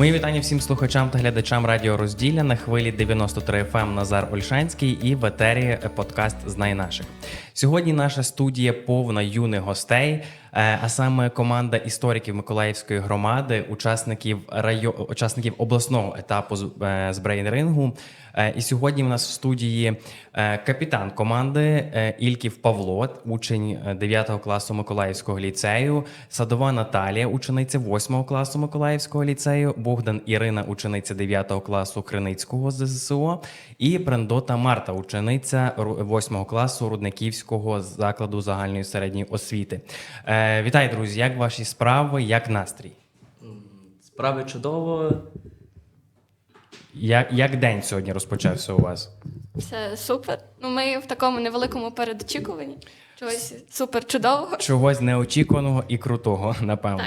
Мої вітання всім слухачам та глядачам Радіо Розділля на хвилі 93 FM ем Назар Ольшанський і в етері подкаст Знай наших. Сьогодні наша студія повна юних гостей, е, а саме команда істориків Миколаївської громади, учасників райо... учасників обласного етапу з, е, брейн-рингу. Е, І сьогодні в нас в студії е, капітан команди е, Ільків Павло, учень е, 9 класу Миколаївського ліцею, Садова Наталія, учениця 8 класу Миколаївського ліцею, Богдан Ірина, учениця 9 класу Криницького ЗСО, і Прендота Марта, учениця 8 класу Рудниківського закладу загальної середньої освіти. Е, Вітаю, друзі! Як ваші справи? Як настрій? Справи чудово. Як, як день сьогодні розпочався у вас? Все супер. Ну, ми в такому невеликому передочікуванні. Чогось супер чудового. Чогось неочікуваного і крутого, напевно.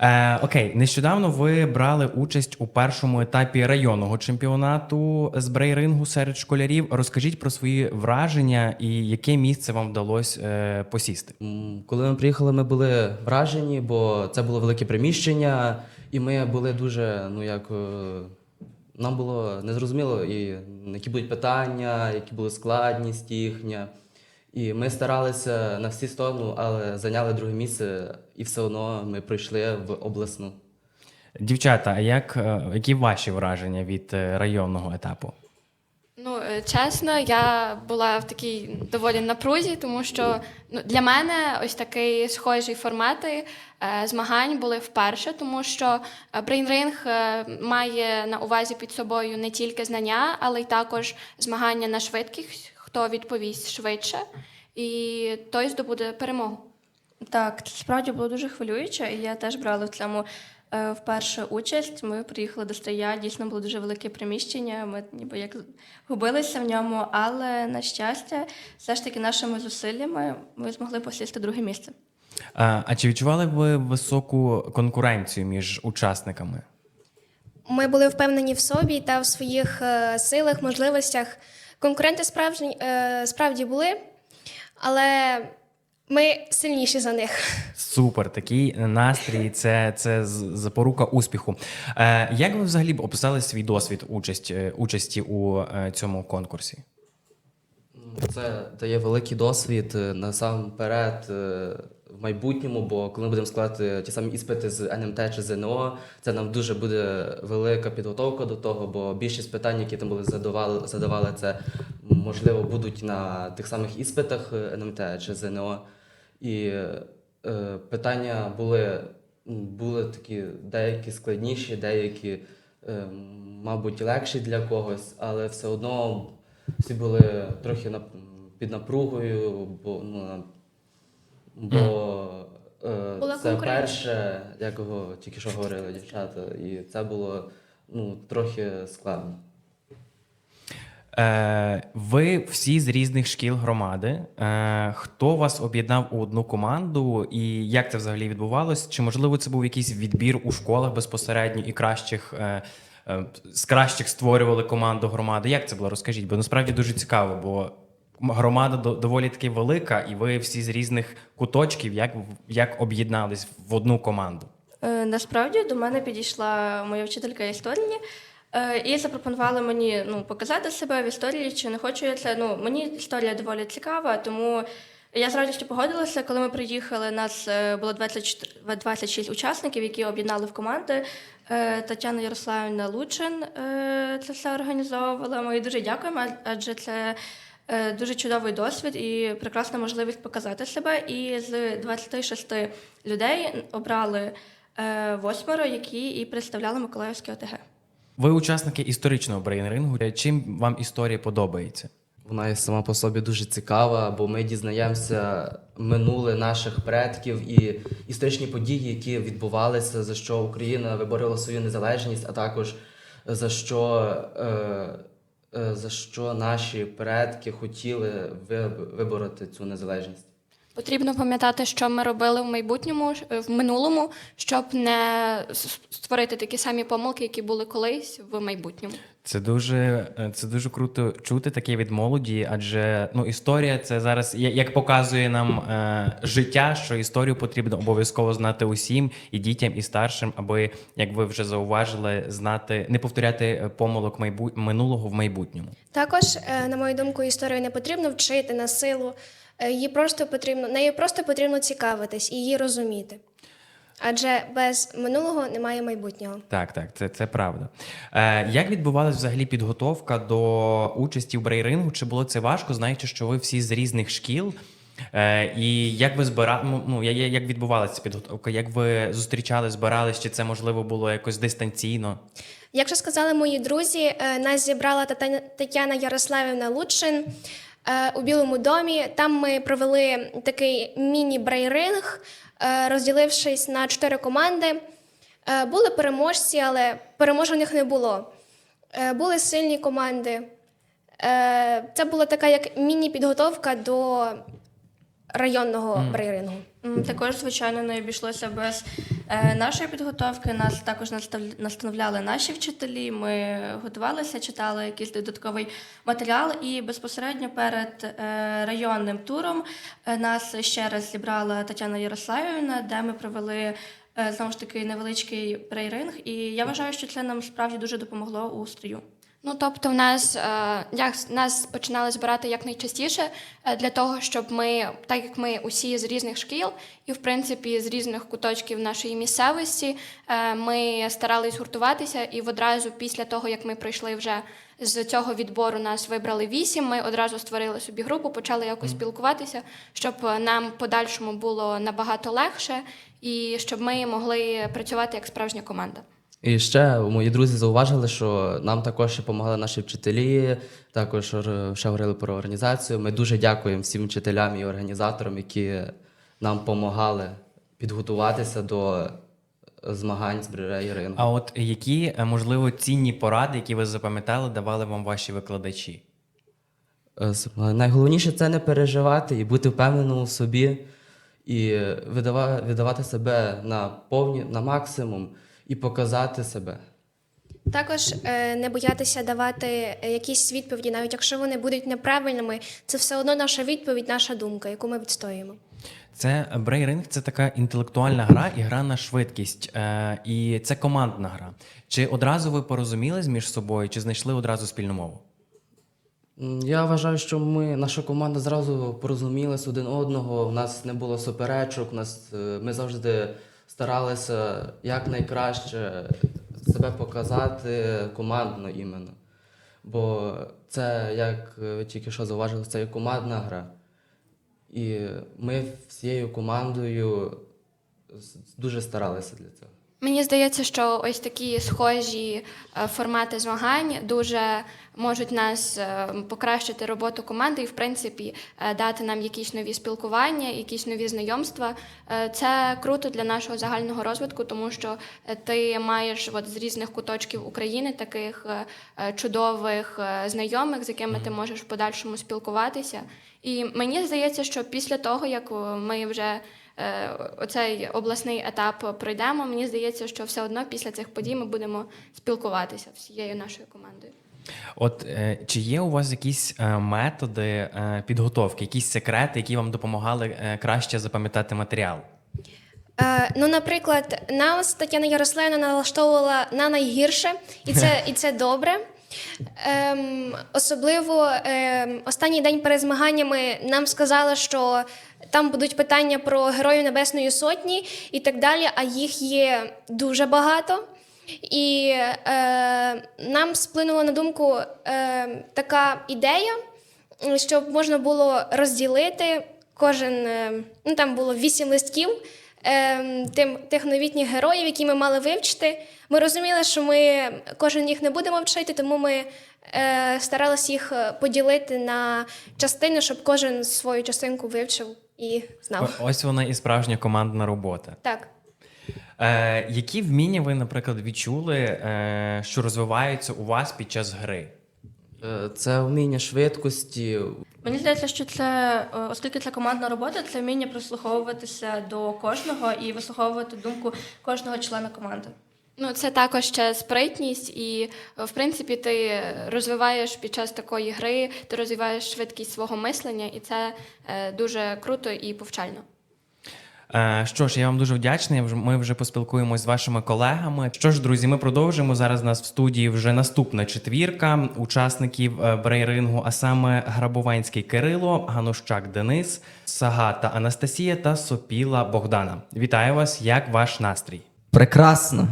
Е, окей, нещодавно ви брали участь у першому етапі районного чемпіонату з брейрингу серед школярів. Розкажіть про свої враження і яке місце вам вдалося е, посісти. М, Коли ми приїхали, ми були вражені, бо це було велике приміщення, і ми були дуже, ну як. е, Нам було незрозуміло, і які будуть питання, які були складність їхня. І ми старалися на всі сторони, але зайняли друге місце, і все одно ми пройшли в обласну. Дівчата, а як е, які ваші враження від е, районного етапу? Ну, е, чесно, я була в такій доволі напрузі, тому що ну, для мене ось такий схожі формати е, змагань були вперше, тому що брейнринг має на увазі під собою не тільки знання, але й також змагання на швидкість, хто відповість швидше, і той здобуде перемогу. Так, це справді було дуже хвилююче, і я теж брала в цьому е, вперше участь. Ми приїхали до Стрия, дійсно було дуже велике приміщення. Ми ніби як губилися в ньому, але на щастя, все ж таки нашими зусиллями ми змогли посісти друге місце. А, а чи відчували ви високу конкуренцію між учасниками? Ми були впевнені в собі та в своїх е, силах, можливостях. Конкуренти справжні, е, справді були, але ми сильніші за них. Супер, такий настрій, це, це запорука успіху. Е, як ви взагалі б описали свій досвід участь, е, участі у е, цьому конкурсі? Це дає великий досвід насамперед е, в майбутньому, бо коли ми будемо складати ті самі іспити з НМТ чи ЗНО, це нам дуже буде велика підготовка до того, бо більшість питань, які там були задавали, задавали, це можливо будуть на тих самих іспитах е, НМТ чи ЗНО. І е, питання були, були такі деякі складніші, деякі, е, мабуть, легші для когось, але все одно всі були трохи на, під напругою, бо, ну, бо е, Була це конкуренція. перше, як його тільки що говорили дівчата, і це було ну, трохи складно. Е, ви всі з різних шкіл громади. Е, хто вас об'єднав у одну команду і як це взагалі відбувалось? Чи можливо це був якийсь відбір у школах безпосередньо і кращих е, е, з кращих створювали команду громади? Як це було? Розкажіть, бо насправді дуже цікаво, бо громада доволі таки велика, і ви всі з різних куточків, як, як об'єднались в одну команду? Е, Насправді до мене підійшла моя вчителька історії е, і запропонувала мені ну, показати себе в історії, чи не хочу я це. Ну, мені історія доволі цікава, тому я з радістю погодилася. Коли ми приїхали, нас е, було 24, 26 учасників, які об'єднали в команди. Е, Тетяна Ярославівна Лучин це все організовувала. Ми дуже дякуємо, адже це. Е, Дуже чудовий досвід і прекрасна можливість показати себе. І з 26 людей обрали е, восьмеро, які і представляли Миколаївське ОТГ. Ви учасники історичного брейн-рингу. Чим вам історія подобається? Вона є сама по собі дуже цікава, бо ми дізнаємося минуле наших предків і історичні події, які відбувалися, за що Україна виборила свою незалежність, а також за що, е, е, за що наші предки хотіли ви- вибороти цю незалежність. Потрібно пам'ятати, що ми робили в майбутньому, е, в минулому, щоб не створити такі самі помилки, які були колись в майбутньому. Це дуже, е, це дуже круто чути таке від молоді, адже ну, історія це зараз, я- як показує нам е, життя, що історію потрібно обов'язково знати усім, і дітям, і старшим, аби, як ви вже зауважили, знати, не повторяти е, помилок майбу... минулого в майбутньому. Також, е, на мою думку, історію не потрібно вчити на силу. Е, Її просто потрібно, нею просто потрібно цікавитись і її розуміти. Адже без минулого немає майбутнього. Так, так, це, це правда. Е, як відбувалася взагалі підготовка до участі в брейрингу? Чи було це важко, знаючи, що ви всі з різних шкіл? Е, і як ви збира... ну, ну, як відбувалася підготовка? Як ви зустрічали, збирались? Чи це можливо було якось дистанційно? Як вже сказали мої друзі, е, нас зібрала Тетяна Ярославівна Лучин у Білому домі. Там ми провели такий міні-брейринг, е, розділившись на чотири команди. Е, Були переможці, але переможених не було. Е, Були сильні команди. Е, Це була така як міні-підготовка до районного брейрингу. Також, звичайно, не обійшлося без е, нашої підготовки. Нас також настановляли наші вчителі. Ми готувалися, читали якийсь додатковий матеріал, і безпосередньо перед е, районним туром е, нас ще раз зібрала Тетяна Ярославівна, де ми провели. е, Знову ж таки, невеличкий прейринг, і я вважаю, що це нам справді дуже допомогло у строю. Ну, тобто, в нас е, як нас починали збирати якнайчастіше е, для того, щоб ми, так як ми усі з різних шкіл, і в принципі з різних куточків нашої місцевості, е, ми старались гуртуватися, і одразу після того, як ми прийшли вже з цього відбору, нас вибрали вісім. Ми одразу створили собі групу, почали якось спілкуватися, щоб нам подальшому було набагато легше, і щоб ми могли працювати як справжня команда. І ще мої друзі зауважили, що нам також ще допомагали наші вчителі, також ще говорили про організацію. Ми дуже дякуємо всім вчителям і організаторам, які нам допомагали підготуватися до змагань з брейрингу. рингу. А от які, е, можливо, цінні поради, які ви запам'ятали, давали вам ваші викладачі? Е, Найголовніше це не переживати і бути впевненим у собі, і видава- видавати себе на повні, на максимум і показати себе. Також е, не боятися давати е, якісь відповіді, навіть якщо вони будуть неправильними, це все одно наша відповідь, наша думка, яку ми відстоюємо. Це брейринг це така інтелектуальна гра і гра на швидкість. Е, і це командна гра. Чи одразу ви порозумілись між собою, чи знайшли одразу спільну мову? Я вважаю, що ми, наша команда зразу порозумілась один одного. У нас не було суперечок. У нас, е, ми завжди старалися якнайкраще себе показати командно іменно. Бо це, як ви тільки що зауважили, це є командна гра. І ми всією командою дуже старалися для цього. Мені здається, що ось такі схожі е, формати змагань дуже можуть нас е, покращити роботу команди і, в принципі, е, дати нам якісь нові спілкування, якісь нові знайомства. Це круто для нашого загального розвитку, тому що ти маєш от з різних куточків України таких чудових знайомих, з якими ти можеш в подальшому спілкуватися. І мені здається, що після того, як ми вже оцей обласний етап пройдемо, мені здається, що все одно після цих подій ми будемо спілкуватися всією нашою командою. От е, чи є у вас якісь е, методи е, підготовки, якісь секрети, які вам допомагали е, краще запам'ятати матеріал? Е, ну, наприклад, нас Тетяна Ярославівна налаштовувала на найгірше, і це, і це добре. Ем, особливо ем, останній день перед змаганнями нам сказали, що там будуть питання про Героїв Небесної Сотні і так далі, а їх є дуже багато. І е, нам сплинула на думку е, така ідея, щоб можна було розділити кожен, е, ну там було вісім листків е, тим, тих новітніх героїв, які ми мали вивчити. Ми розуміли, що ми кожен їх не будемо вчити, тому ми е, старалися їх е, поділити на частини, щоб кожен свою частинку вивчив і знав. О- Ось вона і справжня командна робота. Так. Е, які вміння ви, наприклад, відчули, е, що розвиваються у вас під час гри? Е, Це вміння швидкості, Мені здається, що це, е, оскільки це командна робота, це вміння прислуховуватися до кожного і вислуховувати думку кожного члена команди. Ну, це також ще спритність, і е, в принципі ти розвиваєш під час такої гри, ти розвиваєш швидкість свого мислення, і це е, дуже круто і повчально. Е, Що ж, я вам дуже вдячний. Ми вже поспілкуємось з вашими колегами. Що ж, друзі, ми продовжимо. Зараз у нас в студії вже наступна четвірка учасників брейрингу, а саме Грабованський Кирило, Ганущак Денис, Сагата Анастасія та Сопіла Богдана. Вітаю вас! Як ваш настрій? Прекрасно.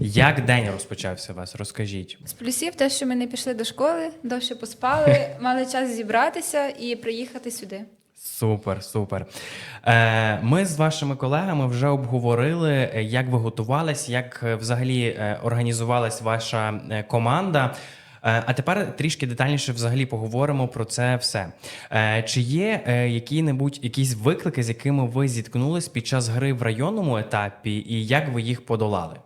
Як день розпочався у вас? Розкажіть. З плюсів те, що ми не пішли до школи, довше поспали, мали час зібратися і приїхати сюди. Супер, супер. Е, ми з вашими колегами вже обговорили, е, як ви готувались, як е, взагалі е, організувалась ваша команда. А тепер трішки детальніше взагалі поговоримо про це все. Чи є які-небудь якісь виклики, з якими ви зіткнулись під час гри в районному етапі, і як ви їх подолали?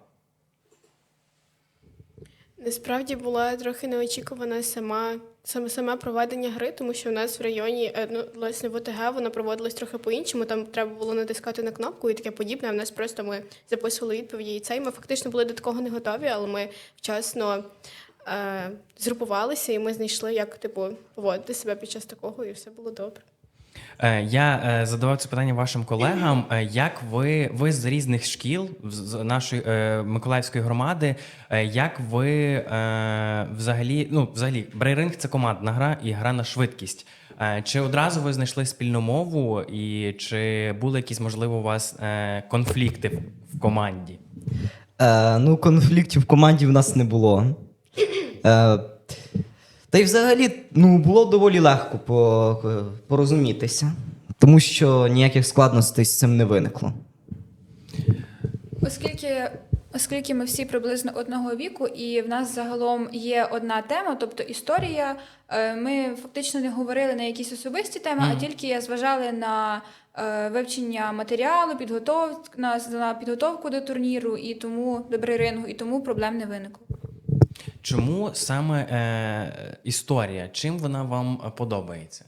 Насправді була трохи неочікувана сама саме саме проведення гри, тому що у нас в районі е, ну, власне в ОТГ вона проводилась трохи по-іншому. Там треба було натискати на кнопку і таке подібне. А в нас просто ми записували відповіді. І це і ми фактично були до такого не готові, але ми вчасно е, згрупувалися і ми знайшли, як типу поводити себе під час такого, і все було добре. Е, Я е, задавав це питання вашим колегам. Е, Як ви, ви з різних шкіл з- нашої Миколаївської громади, як ви взагалі, ну взагалі, брейринг це командна гра і гра на швидкість. Чи одразу ви знайшли спільну мову, і чи були якісь можливо у вас конфлікти в команді? Е, ну, конфліктів в команді в нас не було. Е, та й взагалі ну, було доволі легко порозумітися, тому що ніяких складностей з цим не виникло. Оскільки, оскільки ми всі приблизно одного віку, і в нас загалом є одна тема, тобто історія, е, ми фактично не говорили на якісь особисті теми, а тільки зважали на е, вивчення матеріалу, підготовку на, на підготовку до турніру і тому до брерингу, і тому проблем не виникло. Чому саме е, історія? Чим вона вам подобається?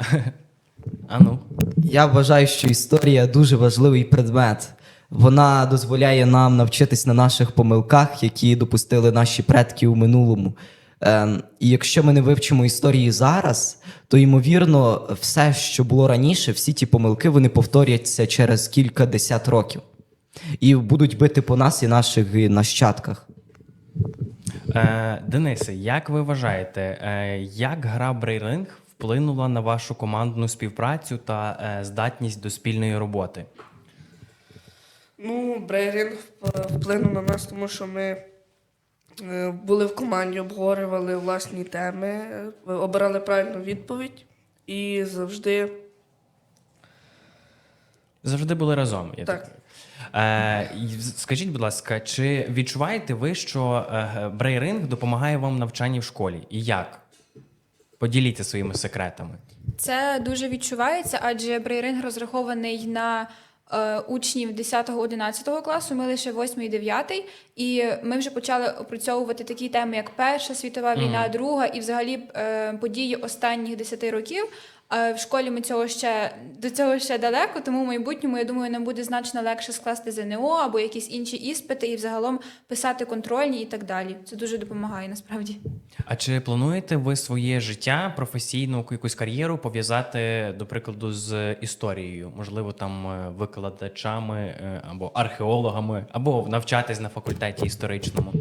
Ану. Я вважаю, що історія дуже важливий предмет. Вона дозволяє нам навчитись на наших помилках, які допустили наші предки у минулому. Ем, і якщо ми не вивчимо історії зараз, то ймовірно, все, що було раніше, всі ті помилки, вони повторяться через кілька десят років і будуть бити по нас і наших нащадках. Е, Денисе, як ви вважаєте, е, як гра Брейринг вплинула на вашу командну співпрацю та е, здатність до спільної роботи? Ну, брейринг вплинув на нас, тому що ми е, були в команді, обговорювали власні теми, е, обирали правильну відповідь і завжди Завжди були разом. Я Так. Е, скажіть, будь ласка, чи відчуваєте ви, що е, брейринг допомагає вам в навчанні в школі? І як? Поділіться своїми секретами. Це дуже відчувається, адже брейринг розрахований на е, учнів 10-11 класу, ми лише 8 і 9, і ми вже почали опрацьовувати такі теми, як Перша світова війна, Друга і взагалі е, події останніх 10 років. Е, в школі ми цього ще до цього ще далеко, тому в майбутньому я думаю, нам буде значно легше скласти ЗНО або якісь інші іспити і взагалом писати контрольні і так далі. Це дуже допомагає насправді. А чи плануєте ви своє життя, професійну якусь кар'єру пов'язати, до прикладу, з історією? Можливо, там е, викладачами е, або археологами, або навчатись на факультеті історичному?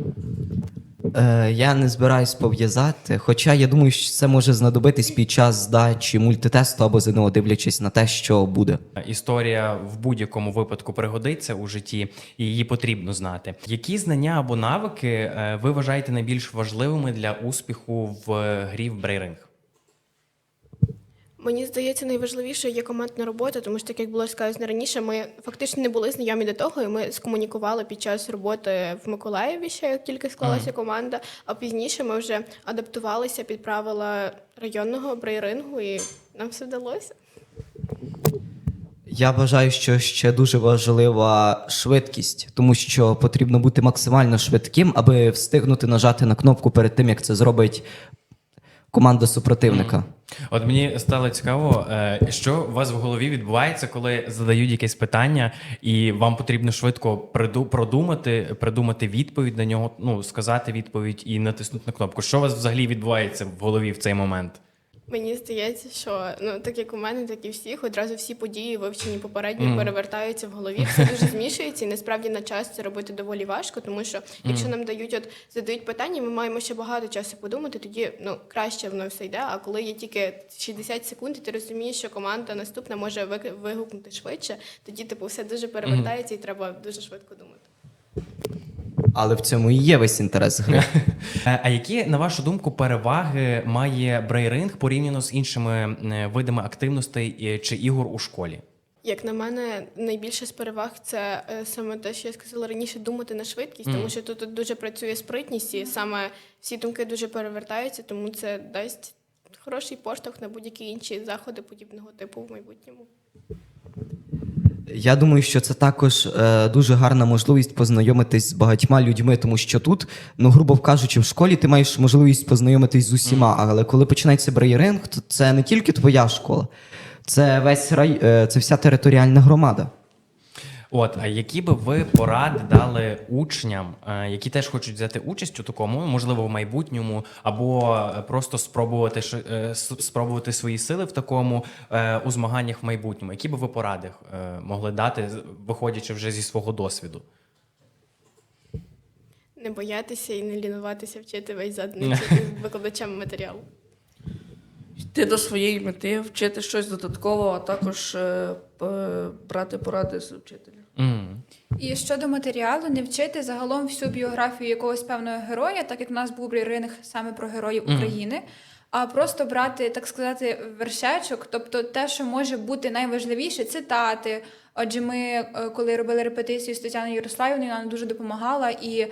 Е, я не збираюсь пов'язати, хоча я думаю, що це може знадобитись під час здачі мультитесту або ЗНО, дивлячись на те, що буде. Історія в будь-якому випадку пригодиться у житті, і її потрібно знати. Які знання або навики е, ви вважаєте найбільш важливими для успіху в грі в брейринг? Мені здається, найважливіше є командна робота, тому що, так як було сказано раніше, ми фактично не були знайомі до того, і ми скомунікували під час роботи в Миколаєві, ще як тільки склалася команда. А пізніше ми вже адаптувалися під правила районного брейрингу, і нам все вдалося. Я вважаю, що ще дуже важлива швидкість, тому що потрібно бути максимально швидким, аби встигнути нажати на кнопку перед тим, як це зробить команда супротивника. От мені стало цікаво, е, що у вас в голові відбувається, коли задають якесь питання, і вам потрібно швидко продумати, придумати відповідь на нього, ну сказати відповідь і натиснути на кнопку. Що у вас взагалі відбувається в голові в цей момент? Мені здається, що ну так як у мене, так і всіх, одразу всі події, вивчені попередньо, перевертаються в голові, все дуже змішується, і насправді на час це робити доволі важко, тому що якщо нам дають, от задають питання, ми маємо ще багато часу подумати, тоді ну краще воно все йде. А коли є тільки 60 секунд, і ти розумієш, що команда наступна може вигукнути швидше, тоді типу все дуже перевертається, і треба дуже швидко думати. Але в цьому і є весь інтерес гри. Е, А які, на вашу думку, переваги має брейринг порівняно з іншими е, видами активностей е, чи ігор у школі? Як на мене, найбільше з переваг це саме те, що я сказала раніше, думати на швидкість, тому що тут дуже працює спритність, і саме всі думки дуже перевертаються, тому це дасть хороший поштовх на будь-які інші заходи подібного типу в майбутньому. Я думаю, що це також е, дуже гарна можливість познайомитись з багатьма людьми, тому що тут, ну грубо кажучи, в школі ти маєш можливість познайомитись з усіма. Але коли починається брейринг, то це не тільки твоя школа, це весь рай, е, це вся територіальна громада. От, а які би ви поради дали учням, е, які теж хочуть взяти участь у такому, можливо, в майбутньому, або е, просто спробувати е, спробувати свої сили в такому у змаганнях в майбутньому? Які би ви поради могли дати, виходячи вже зі свого досвіду? Не боятися і не лінуватися вчити весь заданий викладачам матеріал. Йти до своєї мети, вчити щось додатково, а також е, брати поради з вчителя. М. І щодо матеріалу, не вчити загалом всю біографію якогось певного героя, так як в нас був брейринг саме про героїв України, а просто брати, так сказати, вершечок, тобто те, що може бути найважливіше, цитати. Отже, ми, е, коли робили репетицію з Тетяною Ярославівною, вона нам дуже допомагала, і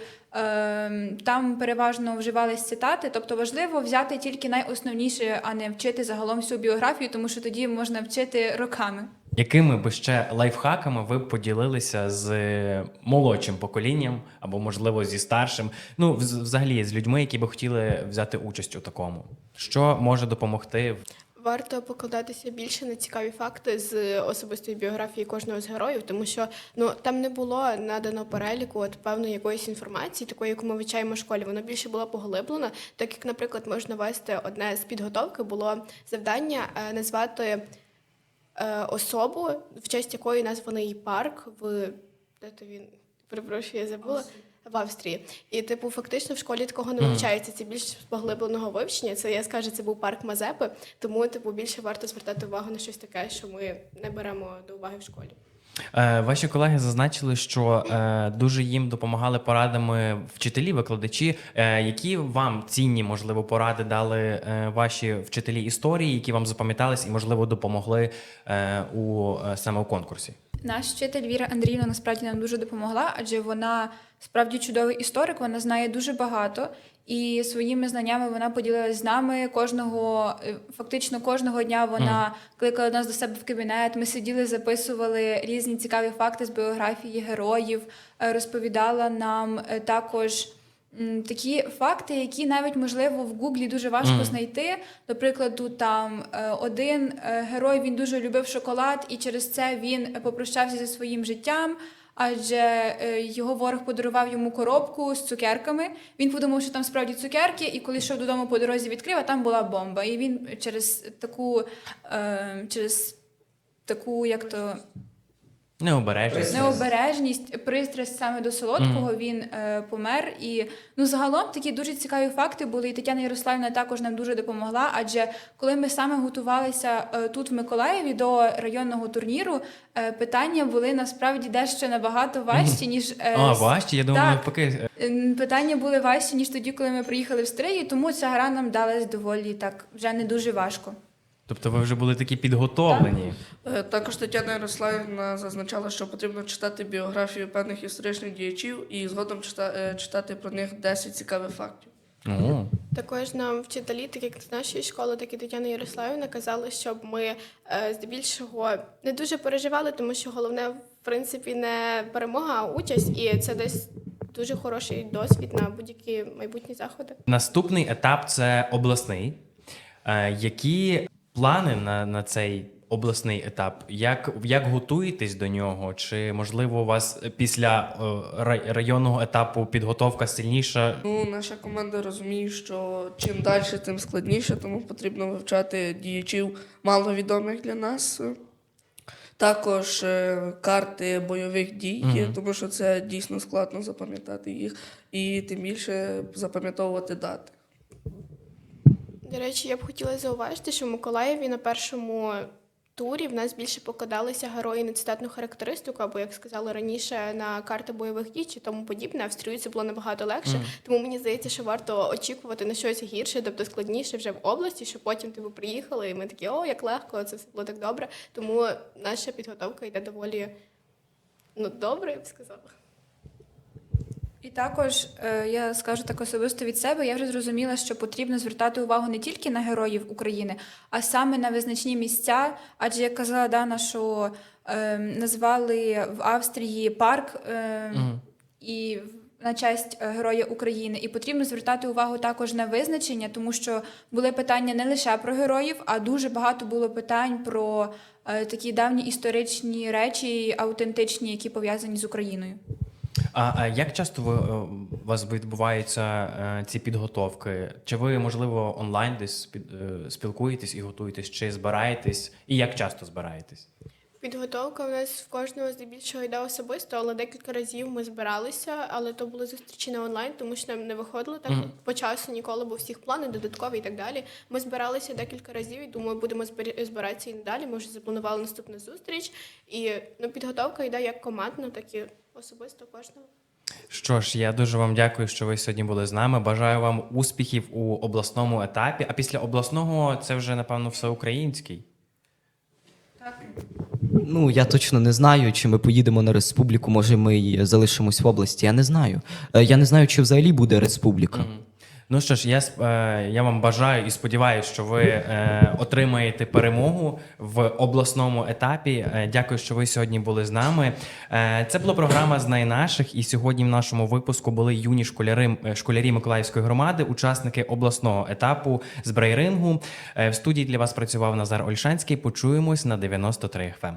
там переважно вживались цитати. Тобто важливо взяти тільки найосновніше, а не вчити загалом всю біографію, тому що тоді можна вчити роками. Якими би ще лайфхаками ви б поділилися з молодшим поколінням або, можливо, зі старшим? Ну, взагалі, з людьми, які би хотіли взяти участь у такому? Що може допомогти Варто покладатися більше на цікаві факти з особистої біографії кожного з героїв, тому що ну там не було надано переліку от певної якоїсь інформації, такої, яку ми вивчаємо в школі. Воно більше було поглиблено. Так як, наприклад, можна вести одне з підготовки, було завдання е, назвати е, особу, в честь якої названий парк в де то він перепрошую, я забула. В Австрії. І, типу, фактично в школі такого не вивчається. Це більш поглибленого вивчення. Це я скажу, це був парк Мазепи, тому типу більше варто звертати увагу на щось таке, що ми не беремо до уваги в школі. Е, Ваші колеги зазначили, що е, дуже їм допомагали порадами вчителі, викладачі. Е, Які вам цінні, можливо, поради дали е, ваші вчителі історії, які вам запам'ятались і, можливо, допомогли е, у е, саме у конкурсі? Наш вчитель Віра Андріївна насправді нам дуже допомогла, адже вона справді чудовий історик, вона знає дуже багато. І своїми знаннями вона поділилась з нами кожного, е, фактично кожного дня вона кликала нас до себе в кабінет. Ми сиділи, записували різні цікаві факти з біографії героїв, е, розповідала нам е, також. Такі факти, які навіть можливо в Гуглі дуже важко знайти. До прикладу, там один герой він дуже любив шоколад, і через це він попрощався зі своїм життям. Адже е, його ворог подарував йому коробку з цукерками. Він подумав, що там справді цукерки, і коли йшов додому по дорозі, відкрив, а там була бомба. І він через таку, е, через таку, як то Необережність. необережність, пристрасть саме до солодкого, він е, помер. І ну загалом такі дуже цікаві факти були. І Тетяна Ярославівна також нам дуже допомогла. Адже коли ми саме готувалися е, тут в Миколаєві до районного турніру, е, питання були насправді дещо набагато важчі, ніж е, А, важче, я думаю, Так. навпаки. Ем, Питання були важчі, ніж тоді, коли ми приїхали в Стриї, тому ця гра нам далась доволі так вже не дуже важко. Тобто ви вже були такі підготовлені. Е, Також Тетяна Ярославівна зазначала, що потрібно читати біографію певних історичних діячів і згодом чита- е, читати про них 10 цікавих фактів. О. Також нам вчителі, так як з нашої школи, так і Тетяна Ярославівна, казали, щоб ми е, здебільшого не дуже переживали, тому що головне, в принципі, не перемога, а участь, і це десь дуже хороший досвід на будь-які майбутні заходи. Наступний етап це обласний. Які плани на, на цей обласний етап? Як, як готуєтесь до нього? Чи можливо у вас після е, районного етапу підготовка сильніша? Ну, наша команда розуміє, що чим далі, тим складніше, тому потрібно вивчати діячів маловідомих для нас. Також е, карти бойових дій, Мгм. тому що це дійсно складно запам'ятати їх, і тим більше запам'ятовувати дати. До речі, я б хотіла зауважити, що в Миколаєві на першому турі в нас більше покладалися герої на цитатну характеристику, або, як сказали раніше, на карти бойових дій чи тому подібне. А в стрію це було набагато легше. Тому мені здається, що варто очікувати на щось гірше, тобто складніше вже в області, щоб потім типу, приїхали, і ми такі, о, як легко, це все було так добре. Тому наша підготовка йде доволі ну, добре, я б сказала. І також е, я скажу так особисто від себе. Я вже зрозуміла, що потрібно звертати увагу не тільки на героїв України, а саме на визначні місця. Адже як казала Дана, що е, назвали в Австрії парк е, Мгм. і на честь е, Героя України. І потрібно звертати увагу також на визначення, тому що були питання не лише про героїв, а дуже багато було питань про е, такі давні історичні речі, автентичні, які пов'язані з Україною. А, а як часто ви, е, у вас відбуваються е, ці підготовки? Чи ви, можливо, онлайн десь під, е, спілкуєтесь і готуєтесь, чи збираєтесь? І як часто збираєтесь? Підготовка у нас в кожного здебільшого йде особисто, але декілька разів ми збиралися, але то були зустрічі на онлайн, тому що нам не виходило так Мгм. по часу ніколи, бо всіх плани додаткові і так далі. Ми збиралися декілька разів і думаю, будемо збиратися і надалі. Ми вже запланували наступну зустріч. І ну, підготовка йде як командно, так і особисто кожного. Що ж, я дуже вам дякую, що ви сьогодні були з нами. Бажаю вам успіхів у обласному етапі. А після обласного це вже, напевно, всеукраїнський. Ну, я точно не знаю, чи ми поїдемо на республіку, може ми й залишимось в області. Я не знаю. Е, Я не знаю, чи взагалі буде республіка. Мгм. Ну що ж, я, е, я вам бажаю і сподіваюся, що ви е, отримаєте перемогу в обласному етапі. Е, дякую, що ви сьогодні були з нами. Е, це була програма Знай наших. І сьогодні в нашому випуску були юні школяри, е, школярі Миколаївської громади, учасники обласного етапу з брейрингу. Е, в студії для вас працював Назар Ольшанський. Почуємось на 93 FM.